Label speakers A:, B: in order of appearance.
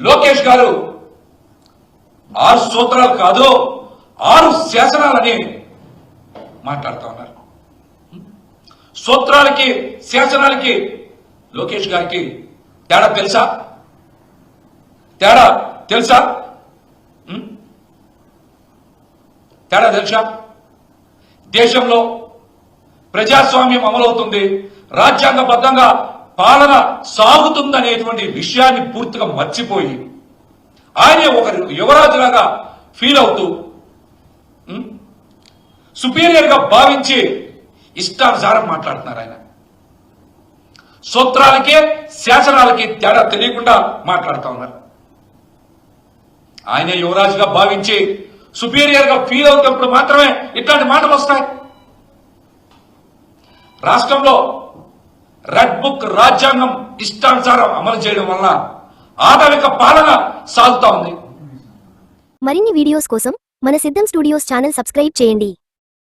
A: లోకేష్ గారు ఆరు సూత్రాలు కాదు ఆరు శాసనాలని మాట్లాడుతూ ఉన్నారు. సూత్రాలకి శాసనాలకి లోకేష్ గారికి తేడా తెలుసా? తేడా తెలుసా? తేడా తెలుసా? దేశంలో ప్రజాస్వామ్యం అమలవుతుంది రాజ్యాంగబద్ధంగా పాలన సాగుతుందనేటువంటి విషయాన్ని పూర్తిగా మర్చిపోయి ఆయన ఒక యువరాజులాగా ఫీల్ అవుతూ సుపీరియర్గా భావించి ఇష్టానుసారం మాట్లాడుతున్నారు ఆయన. సూత్రాలకే శాసనాలకి తేడా తెలియకుండా మాట్లాడుతూ ఉన్నారు. ఆయన యువరాజుగా భావించి సుపీరియర్గా ఫీల్ అవుతున్నప్పుడు మాత్రమే ఇట్లాంటి మాటలు వస్తాయి. రాష్ట్రంలో రెడ్ బుక్ రాజ్యాంగం ఇష్టానుసారం అమలు చేయడం వల్ల ఆధునిక పాలన సాగుతా ఉంది.
B: మరిన్ని వీడియోస్ కోసం మన సిద్ధం స్టూడియోస్ ఛానల్ సబ్స్క్రైబ్ చేయండి.